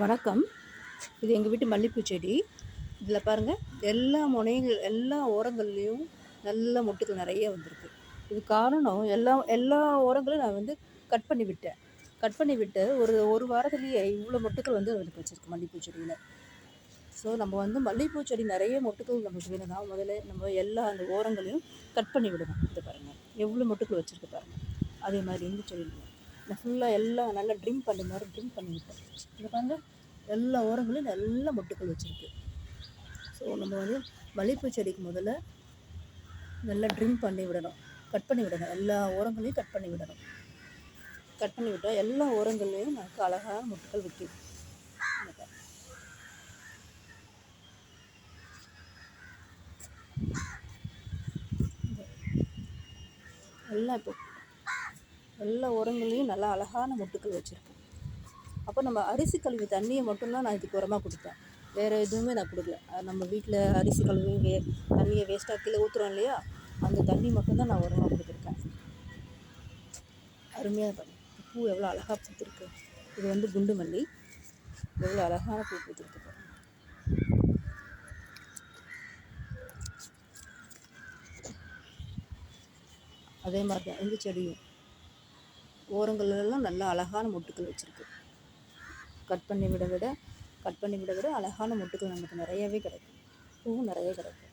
வணக்கம். இது எங்கள் வீட்டு மல்லிகைப்பூ செடி. இதில் பாருங்கள் எல்லா முனைகள் எல்லா ஓரங்கள்லேயும் நல்ல மொட்டுக்கள் நிறைய வந்திருக்கு. இது காரணம் எல்லா எல்லா ஓரங்களும் நான் வந்து கட் பண்ணி விட்டேன். கட் பண்ணி விட்டு ஒரு ஒரு வாரத்துலேயே இவ்வளோ மொட்டுக்கள் வந்து எனக்கு வச்சுருக்கு மல்லிகைப்பூ செடியில். ஸோ நம்ம வந்து மல்லிகைப்பூ செடி நிறைய மொட்டுக்கள் நமக்கு வேணும்னா முதல்ல நம்ம எல்லா அந்த ஓரங்களையும் கட் பண்ணி விடணும். இது பாருங்கள் எவ்வளோ மொட்டுக்கள் வச்சுருக்கு பாருங்கள் அதே மாதிரி இந்த செடியில். நான் ஃபுல்லாக எல்லாம் நல்லா ட்ரிம் பண்ண மாதிரி ட்ரிம் பண்ணி இங்கே பாருங்கள் எல்லா ஓரங்களையும் நல்லா மொட்டுக்கள் வச்சுருக்கு. ஸோ நம்ம வந்து மல்லிகைப்பூ செடிக்கு முதல்ல நல்லா ட்ரிம் பண்ணி விடணும். கட் பண்ணி விடணும். எல்லா ஓரங்களையும் கட் பண்ணி விடணும். கட் பண்ணி விட்டால் எல்லா ஓரங்கள்லேயும் நமக்கு அழகாக மொட்டுக்கள் வைக்கும் எல்லாம் இப்போ எல்லா உரங்களையும் நல்லா அழகான மொட்டுக்கள் வச்சுருக்கேன். அப்போ நம்ம அரிசி கழுவி தண்ணியை மட்டும்தான் நான் இதுக்கு உரமாக கொடுத்தேன் வேறு எதுவுமே நான் கொடுக்கல. அது நம்ம வீட்டில் அரிசி கழுவி வே தண்ணியை வேஸ்ட்டாக கீழே ஊற்றுறோம் இல்லையா? அந்த தண்ணி மட்டும்தான் நான் உரமாக கொடுத்துருக்கேன். அருமையாக பண்ணி பூ எவ்வளோ அழகாக பூத்துருக்கு. இது வந்து குண்டு மல்லி எவ்வளோ அழகான பூ பூத்துருக்கு அதே மாதிரி தான் எந்த செடியும். ஓரங்களெல்லாம் நல்லா அழகான மொட்டுக்கள் வச்சுருக்கு. கட் பண்ணி விட விட கட் பண்ணி விட விட அழகான மொட்டுக்கள் நமக்கு நிறையவே கிடைக்கும். பூவும் நிறைய கிடைக்கும்.